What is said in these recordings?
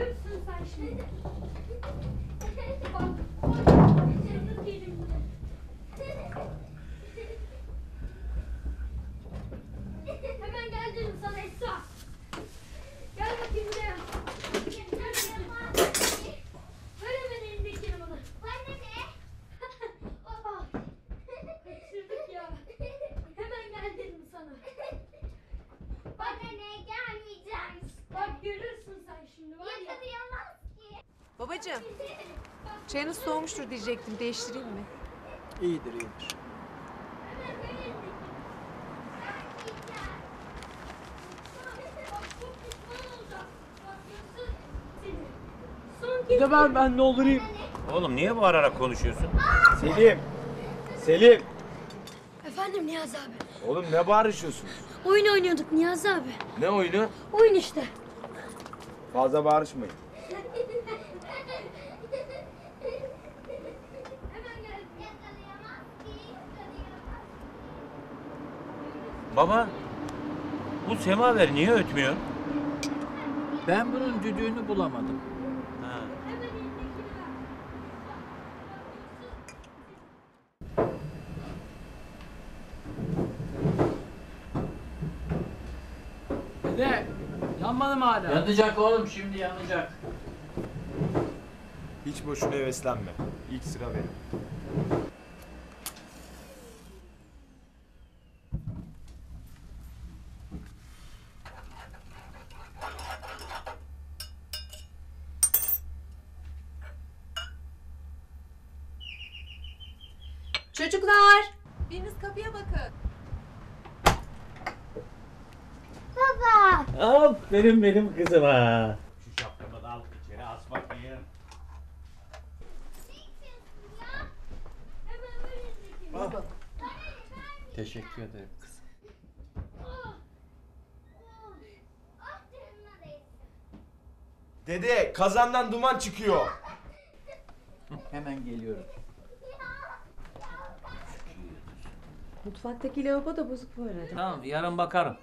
Büyüksün sen şimdi. Bak, bak, Babacığım, çayınız soğumuştur diyecektim. Değiştireyim mi? İyidir iyidir. Bir de ben ben ne olurayım? Oğlum niye bağırarak konuşuyorsun? Selim. Selim. Efendim Niyazi abi. Oğlum ne bağırışıyorsunuz? Oyun oynuyorduk Niyazi abi. Ne oyunu? Oyun işte. Fazla bağırışmayın. Hemen gel. Baba, bu semaver niye ötmüyor? Ben bunun düdüğünü bulamadım. Ha. Dede, yanmadı mı hala? Yanacak oğlum şimdi yanacak. Hiç boşuna heveslenme. İlk sıra benim. Kapıya bakın. Aferin benim kızıma. Şu şapkamı da al içeri as bakayım. Elindekini. Teşekkür ederim kızım. Dede kazandan duman çıkıyor. Hemen geliyorum. Mutfaktaki lavabo da bozuk bu arada. Tamam yarın bakarım.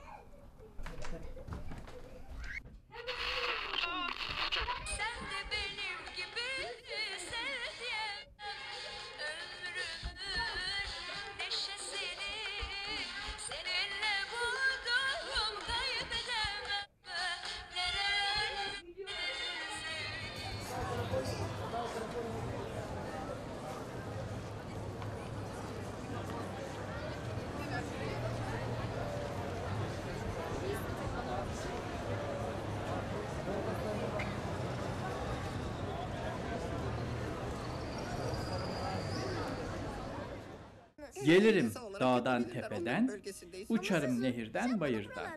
Gelirim dağdan tepeden, uçarım nehirden bayırdan.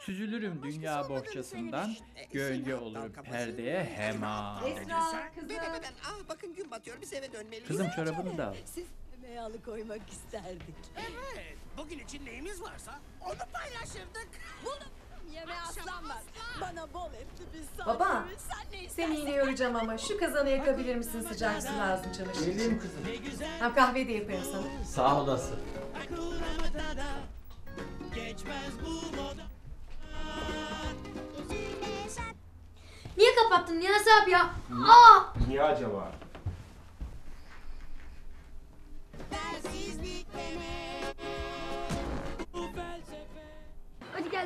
Süzülürüm dünya bohçasından, gölge olurum perdeye hema. Esra, kızım. Ah bakın gün batıyor biz eve dönmeliyiz. Kızım çorabını da al. Siz alıkoymak isterdik. Evet, bugün için neyimiz varsa onu paylaşırdık. Buldum. Yemeğe aslan var. Bana bol etli bir Baba, sandviç. Sen ne Seni istersen. yine yoracağım ama şu kazanı yakabilir misin sıcak su lazım çamaşır için. Geleyim kızım. Hem kahve de yaparım sana. Sağ olasın. Niye kapattın Niyazi abi ya? Aa! Niye acaba?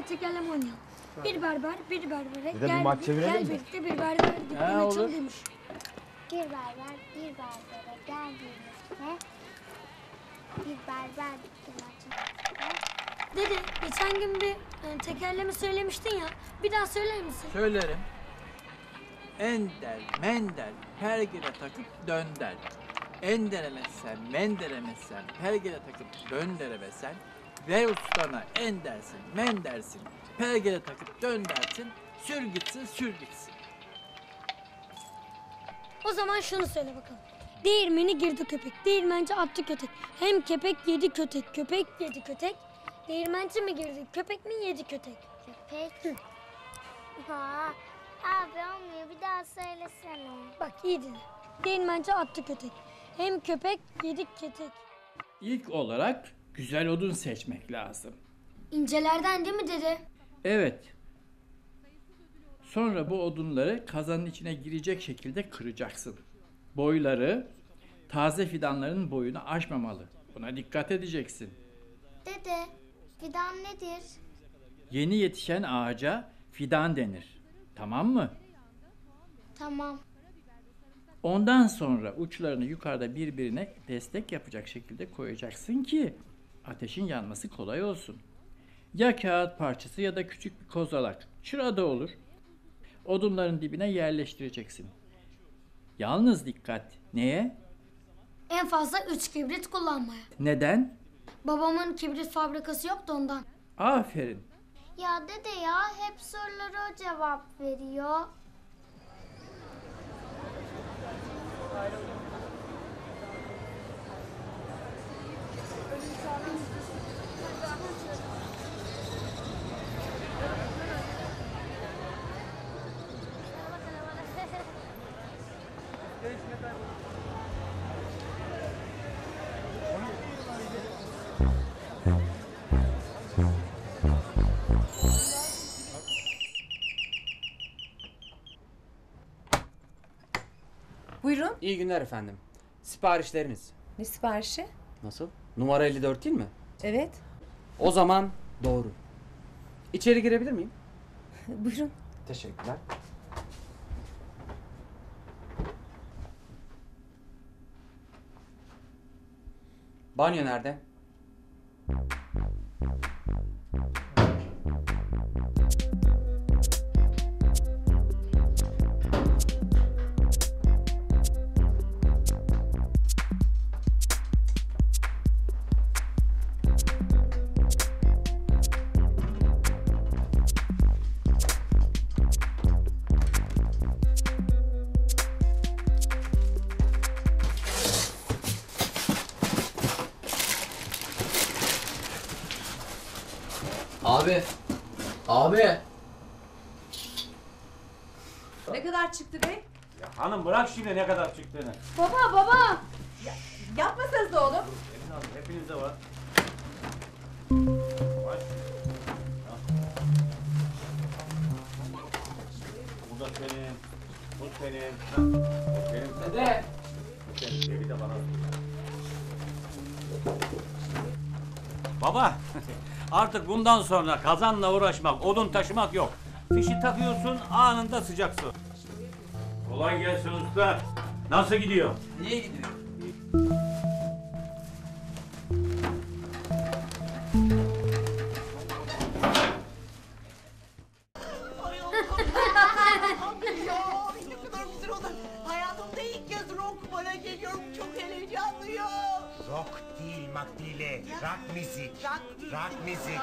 Tekerleme oynayalım. Bir berber, bir berbere. Bir gel maç bir- çevirelim Gel mi? birlikte bir berber dükkanı Ha, açalım olur. demiş. Bir berber bir berbere geldiğimizde bir berber dükkanı açılmıştı. Dede geçen gün bir e, tekerleme söylemiştin ya. Bir daha söyler misin? Söylerim. Ender, mender, pergele takıp dönder. Enderemezsen, menderemezsen, pergele takıp dönderemezsen, ver ustana endersin, mendersin, pergele takıp döndersin, sür gitsin, sür gitsin. O zaman şunu söyle bakalım. Değirmeni girdi köpek, değirmenci attı kötek. Hem köpek yedi kötek, köpek yedi kötek. Değirmenci mi girdi, köpek mi yedi kötek? Köpek. Ha, abi olmuyor bir daha söylesene. Bak iyi dinle. Değirmenci attı kötek. Hem köpek yedi kötek. İlk olarak güzel odun seçmek lazım. İncelerden değil mi dede? Evet. Sonra bu odunları kazanın içine girecek şekilde kıracaksın. Boyları taze fidanların boyunu aşmamalı. Buna dikkat edeceksin. Dede, fidan nedir? Yeni yetişen ağaca fidan denir. Tamam mı? Tamam. Ondan sonra uçlarını yukarıda birbirine destek yapacak şekilde koyacaksın ki ateşin yanması kolay olsun. Ya kağıt parçası ya da küçük bir kozalak. Çıra da olur. Odunların dibine yerleştireceksin. Yalnız dikkat. Neye? En fazla 3 kibrit kullanmaya. Neden? Babamın kibrit fabrikası yok da ondan. Aferin. Ya dede ya hep sorulara o cevap veriyor. Buyurun. İyi günler efendim. Siparişleriniz. Ne siparişi? Nasıl? Numara 54 değil mi? Evet. O zaman doğru. İçeri girebilir miyim? Buyurun. Teşekkürler. Banyo nerede? もうもうもう。Abi. Abi. Ne kadar çıktı be? Hanım bırak şimdi ne kadar çıktığını. Baba baba. Yapmasanız da oğlum. Hepinizde var. Bu da senin. Bu senin. Bu senin. Dede. Bu senin. Evi de bana. Baba, artık bundan sonra kazanla uğraşmak, odun taşımak yok. Fişi takıyorsun, anında sıcak su. Kolay gelsin usta. Nasıl gidiyor? Niye gidiyor? Makbule, rock müzik. Rock müzik.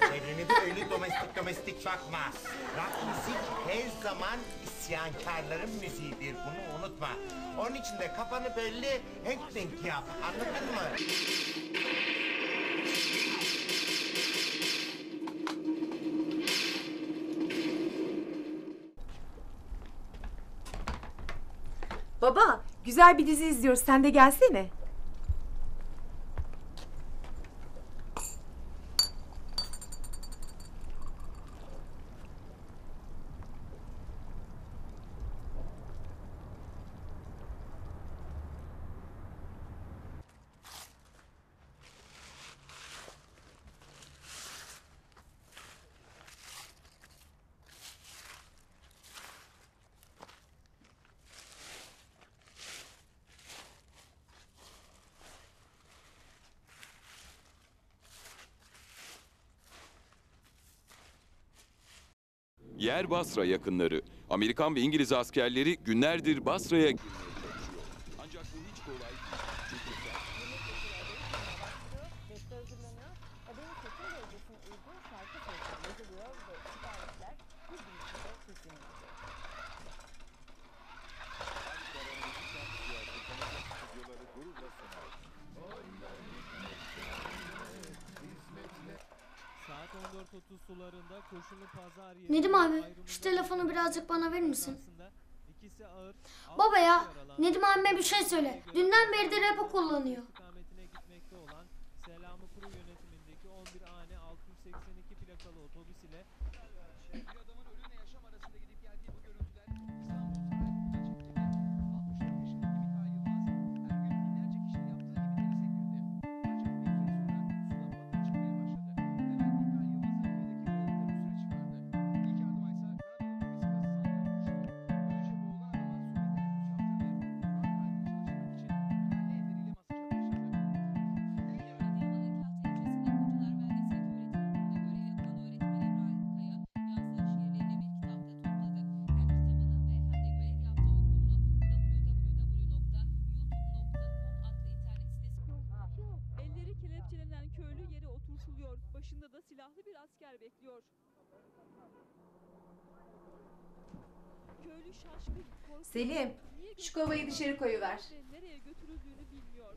Çevreni de öyle domestik domestik bakma. Rock müzik her zaman isyankarların müziğidir. Bunu unutma. Onun için de kafanı böyle Hank Dink yap. Anladın mı? Baba, güzel bir dizi izliyoruz. Sen de gelsene. Yer Basra yakınları. Amerikan ve İngiliz askerleri günlerdir Basra'ya. Saat 14.30 sularında koşulu pazar Nedim abi şu telefonu birazcık bana verir misin? Baba ya Nedim abime bir şey söyle. Dünden beridir hep kullanıyor. istikametine gitmekte olan Selamı Kuru yönetimindeki 11 ane 682 plakalı otobüs ile asker bekliyor. Köylü şaşkın. Selim, şu kovayı dışarı koyuver. ve nereye götürüldüğünü bilmiyor.